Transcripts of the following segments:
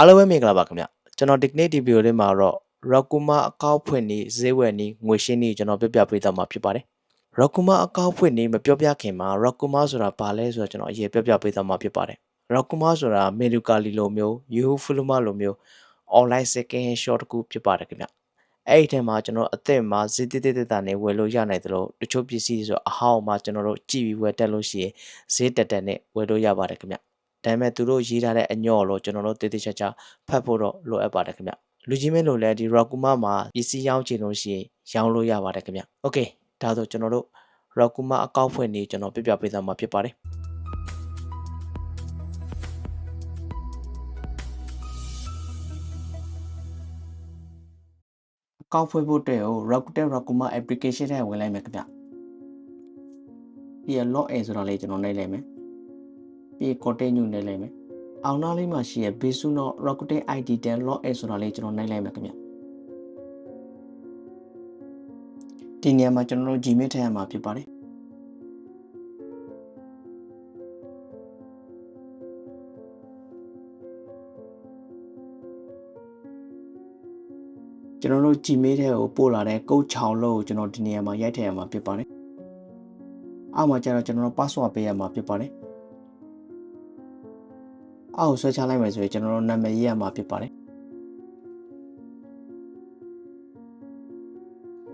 အားလုံးပဲမင်္ဂလာပါခင်ဗျကျွန်တော်ဒီကနေ့ဒီဗီဒီယိုလေးမှာတော့ Rakuma အကောက်ဖွင့်နေဈေးဝယ်နေငွေရှင်းနေကျွန်တော်ပြပြပေးသွားမှာဖြစ်ပါတယ် Rakuma အကောက်ဖွင့်နေမပြောပြခင်မှာ Rakuma ဆိုတာဘာလဲဆိုတော့ကျွန်တော်အရင်ပြပြပေးသွားမှာဖြစ်ပါတယ် Rakuma ဆိုတာ Mercari လိုမျိုး Yahoo Fluma လိုမျိုး online second hand shop တစ်ခုဖြစ်ပါတယ်ခင်ဗျအဲ့ဒီထဲမှာကျွန်တော်အသက်မှာဈေးတိတိတတာနဲ့ဝယ်လို့ရနိုင်တယ်လို့တချို့ပစ္စည်းဆိုအဟောင်းမှာကျွန်တော်တို့ကြည့်ပြီးဝယ်တက်လို့ရှိရင်ဈေးတက်တက်နဲ့ဝယ်လို့ရပါတယ်ခင်ဗျ ဒါပေမဲ့သူတို့ရေးထားတဲ့အညော့လို့ကျွန်တော်တို့တိတိကျကျဖတ်ဖို့တော့လိုအပ်ပါတယ်ခင်ဗျလူကြီးမင်းလို့လည်းဒီ Rakuma မှာပစ္စည်းရောင်းချင်လို့ရှိရင်ရောင်းလို့ရပါတယ်ခင်ဗျ Okay ဒါဆိုကျွန်တော်တို့ Rakuma အကောင့်ဖွင့်နေကျွန်တော်ပြပြပေးသွားမှာဖြစ်ပါတယ်ကောက်ဖွဲ့ဖို့အတွက်ကို Rakuten Rakuma application ထဲဝင်လိုက်မယ်ခင်ဗျ။ပြီးရ log in ဆိုတော့လေကျွန်တော်နိုင်လိုက်မယ်။ ပြီး continue နှိပ်လိုက်မယ်အောင်နာလေးမှာရှိရ Basuno Rakuten ID 10 login ဆိုတော့လေကျွန်တော်နှိပ်လိုက်မယ်ခင်ဗျဒီနေရာမှာကျွန်တော်တို့ Gmail ထည့်ရမှာဖြစ်ပါတယ်ကျွန်တော်တို့ Gmail ထဲကိုပို့လာတဲ့ကုတ်ချောင်လို့ကိုကျွန်တော်ဒီနေရာမှာရိုက်ထည့်ရမှာဖြစ်ပါတယ်အောက်မှာကျတော့ကျွန်တော်တို့ password ပေးရမှာဖြစ်ပါတယ် အောက်ကိုဆွဲချလိုက်မယ်ဆိုရင်ကျွန်တော်တို့နာမည်ရေးရမှာဖြစ်ပါတယ်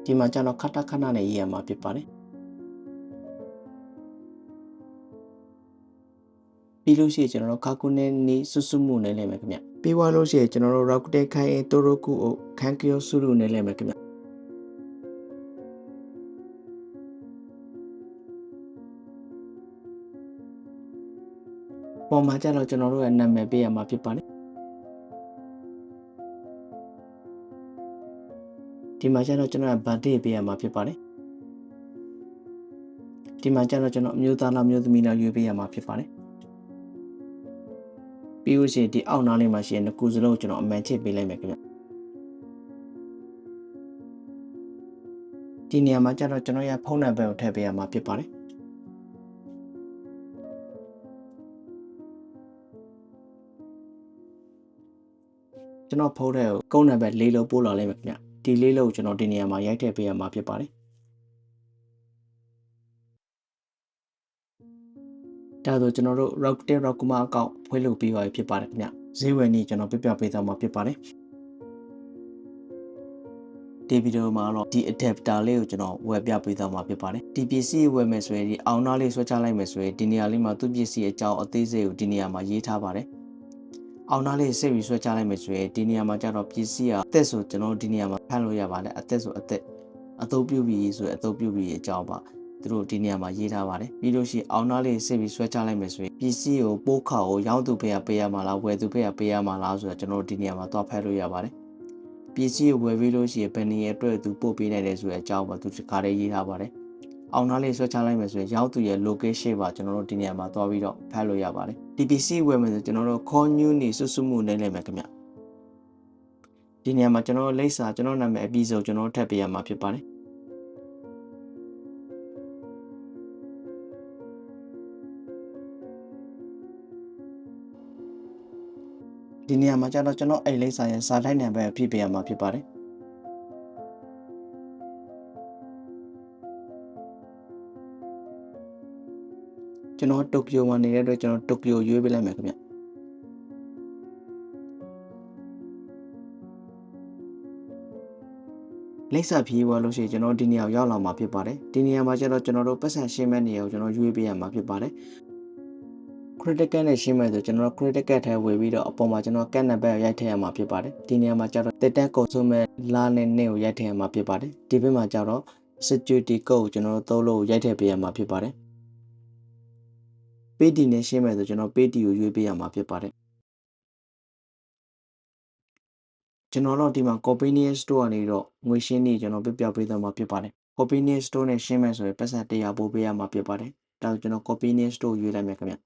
ဒီမှာကျတော့ခဏခဏနဲ့ရေးရမှာဖြစ်ပါတယ်ပြီးလို့ရှိရင်ကျွန်တော်တို့ခါကုနဲ့နေစွစွမှုနဲ့လည်းမယ်ခင်ဗျပြီးသွားလို့ရှိရင်ကျွန်တော်တို့ Rakuten ခိုင်အတိုရိုကုကိုခန်ကီယိုဆူရုနဲ့လည်းမယ်ခင်ဗျ ပေါ်မှာကျတော့ကျွန်တော်တို့ရဲ့နာမည်ပေးရမှာဖြစ်ပါတယ်ဒီမှာကျတော့ကျွန်တော်ရဲ့ birthday ပေးရမှာဖြစ်ပါတယ်ဒီမှာကျတော့ကျွန်တော်အမျိုးသားလားမျိုးသမီးလားရွေးပေးရမှာဖြစ်ပါတယ်ပြီးလို့ရှိရင်ဒီအောက်နားလေးမှာရှိရင်တစ်ခုစလုံးကိုကျွန်တော်အမှန်ချစ်ပေးလိုက်မယ်ခင်ဗျဒီနေရာမှာကျတော့ကျွန်တော်ရဲ့ဖုန်းနံပါတ်ကိုထည့်ပေးရမှာဖြစ်ပါတယ် ကျွန်တော်ဖုန်းထဲကိုကုန်းနံပါတ်၄လုံးပို့လာလိုက်မယ်ခင်ဗျဒီ၄လုံးကိုကျွန်တော်ဒီနေရာမှာရိုက်ထည့်ပေးရမှာဖြစ်ပါတယ်ဒါဆိုကျွန်တော်တို့ Rakuten Rakuma အကောင့်ဖွင့်လို့ပြီးသွားပြီဖြစ်ပါတယ်ခင်ဗျဈေးဝယ်နည်းကျွန်တော်ပြပြပေးသွားမှာဖြစ်ပါတယ်ဒီဗီဒီယိုမှာတော့ဒီ adapter လေးကိုကျွန်တော်ဝယ်ပြပေးသွားမှာဖြစ်ပါတယ်ဒီပစ္စည်းဝယ်မယ်ဆိုရင်ဒီအောင်နာလေးဆွဲချလိုက်မယ်ဆိုရင်ဒီနေရာလေးမှာသူ့ပစ္စည်းအကြောင်းအသေးစိတ်ကိုဒီနေရာမှာရေးထားပါတယ် အောင်နာလေးစိတ်ပြီးဆွဲချလိုက်မယ်ဆိုရင်ဒီနေရာမှာကျတော့ပစ္စည်းကအသက်ဆိုကျွန်တော်ဒီနေရာမှာဖမ်းလို့ရပါတယ်အသက်ဆိုအသက်အသုံးပြုပြီးဆိုရင်အသုံးပြုပြီးအကြောင်းပါသူတို့ဒီနေရာမှာရေးထားပါတယ်ပြီးလို့ရှိရင်အောင်နာလေးစစ်ပြီးဆွဲချလိုက်မယ်ဆိုရင်ပစ္စည်းကိုပိုးခါကိုရောင်းသူဖေးရပေးရမှာလားဝယ်သူဖေးရပေးရမှာလားဆိုတော့ကျွန်တော်ဒီနေရာမှာသွားဖက်လို့ရပါတယ်ပစ္စည်းကိုဝယ်ပြီးလို့ရှိရင်ဘယ်နေရာအတွက်သူပို့ပေးနိုင်တယ်ဆိုတဲ့အကြောင်းပါသူဒီကားလေးရေးထားပါတယ် အောင်နာလေးဆွဲချလိုက်မယ်ဆိုရင်ရောင်းသူရဲ့ location ပါကျွန်တော်တို့ဒီနေရာမှာသွားပြီးတော့ဖတ်လို့ရပါတယ်ဒီပစ္စည်းဝယ်မယ်ဆိုကျွန်တော်တို့ call new နေစွစွမှုနေလိမ့်မယ်ခင်ဗျဒီနေရာမှာကျွန်တော်တို့လိပ်စာကျွန်တော်နာမည်အပြီးဆုံးကျွန်တော်တို့ထပ်ပေးရမှာဖြစ်ပါတယ်ဒီနေရာမှာကျတော့ကျွန်တော်အိတ်လိပ်စာရဲ့စာထိုက်နံပါတ်အဖြစ်ပေးရမှာဖြစ်ပါတယ် ကျွန်တော်တိုကျိုမှာနေတဲ့အတွက်ကျွန်တော်တိုကျိုရွေးပေးလိုက်မယ်ခင်ဗျလိပ်စာဖြေးသွားလို့ရှိရင်ကျွန်တော်ဒီနေရာကိုရောက်လာမှာဖြစ်ပါတယ်ဒီနေရာမှာကျတော့ကျွန်တော်တို့ပတ်စံရှင်းမဲ့နေရာကိုကျွန်တော်ရွေးပေးရမှာဖြစ်ပါတယ် critical နဲ့ရှင်းမယ်ဆိုကျွန်တော် critical ထဲဝေပြီးတော့အပေါ်မှာကျွန်တော် cat number ရိုက်ထည့်ရမှာဖြစ်ပါတယ်ဒီနေရာမှာကျတော့ data consume မဲ့လာနဲ့နဲ့ကိုရိုက်ထည့်ရမှာဖြစ်ပါတယ်ဒီဘက်မှာကျတော့ security code ကိုကျွန်တော်သုံးလို့ရိုက်ထည့်ပေးရမှာဖြစ်ပါတယ် page နဲ့ရှင်းမယ်ဆိုကျွန်တော် page ကိုရွေးပေးရမှာဖြစ်ပါတယ်ကျွန်တော်တို့ဒီမှာ convenience store ကနေတော့ငွေရှင်းနေကျွန်တော်ပြပြပေးသွားမှာဖြစ်ပါတယ် convenience store နဲ့ရှင်းမယ်ဆိုရင်ပတ်စံ100ပို့ပေးရမှာဖြစ်ပါတယ်ဒါဆိုကျွန်တော် convenience store ရွေးလိုက်မယ်ခင်ဗျ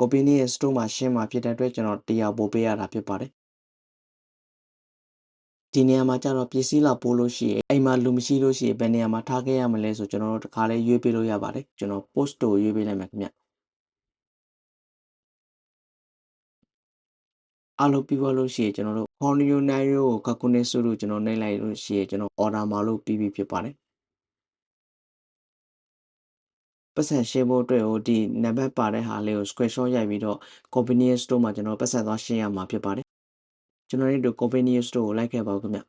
convenience store မှာရှင်းမှာဖြစ်တဲ့အတွက်ကျွန်တော်100ပို့ပေးရတာဖြစ်ပါတယ် ဒီနေရာမှာကျတော့ပစ္စည်းလာပို့လို့ရှိရင်အိမ်မှာလူမရှိလို့ရှိရင်ဘယ်နေရာမှာထားခဲ့ရမလဲဆိုကျွန်တော်တို့တခါလဲရွေးပေးလို့ရပါတယ်ကျွန်တော် post ကိုရွေးပေးလိုက်မယ်ခင်ဗျအားလုံးပြီးသွားလို့ရှိရင်ကျွန်တော်တို့ Honio Nairo ကို Kakune Su လို့ကျွန်တော်နှိပ်လိုက်လို့ရှိရင်ကျွန်တော် order မှာလို့ပြီးပြီဖြစ်ပါတယ်ပတ်စံရှင်းဖို့အတွက်ဟိုဒီနံပါတ်ပါတဲ့ဟာလေးကို screenshot ရိုက်ပြီးတော့ convenience store မှာကျွန်တော်ပတ်စံသွားရှင်းရမှာဖြစ်ပါတယ် ကျွန်တော်တို့ convenience store ကိုလိုက်ခဲ့ပါဦးခင်ဗျ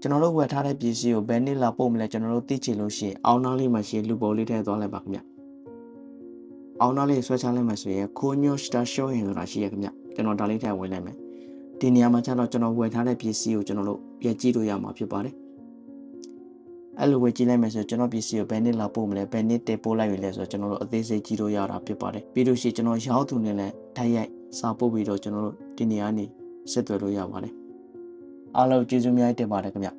ကျွန်တော်တို့ဝယ်ထားတဲ့ပစ္စည်းကိုဘယ်နေ့လာပို့မလဲကျွန်တော်တို့သိချင်လို့ရှိရင်အောင်းနားလေးမှာရှိရင်လူပုံလေးထည့်သွားလိုက်ပါခင်ဗျအောင်းနားလေးဆွဲချလိုက်မှဆိုရင်ခိုးညိုစတာရှော့ဟင်ဆိုတာရှိရခင်ဗျကျွန်တော်ဒါလေးထည့်ဝင်လိုက်မယ်ဒီနေရာမှာကျတော့ကျွန်တော်ဝယ်ထားတဲ့ပစ္စည်းကိုကျွန်တော်တို့ပြကြည့်လို့ရမှာဖြစ်ပါတယ်အဲ့လိုဝယ်ကြည့်လိုက်မယ်ဆိုကျွန်တော်ပစ္စည်းကိုဘယ်နေ့လာပို့မလဲဘယ်နေ့တင်ပို့လိုက်ပြီလဲဆိုတော့ကျွန်တော်တို့အသေးစိတ်ကြည့်လို့ရတာဖြစ်ပါတယ်ပြီးလို့ရှိရင်ကျွန်တော်ရောက်သူနဲ့လည်းတိုက်ရိုက်စာပို့ပြီးတော့ကျွန်တော်တို့ဒီနေရာနေဆက်သွယ်လို့ရပါတယ် အားလုံးကျေးဇူးများတင်ပါတယ်ခင်ဗျ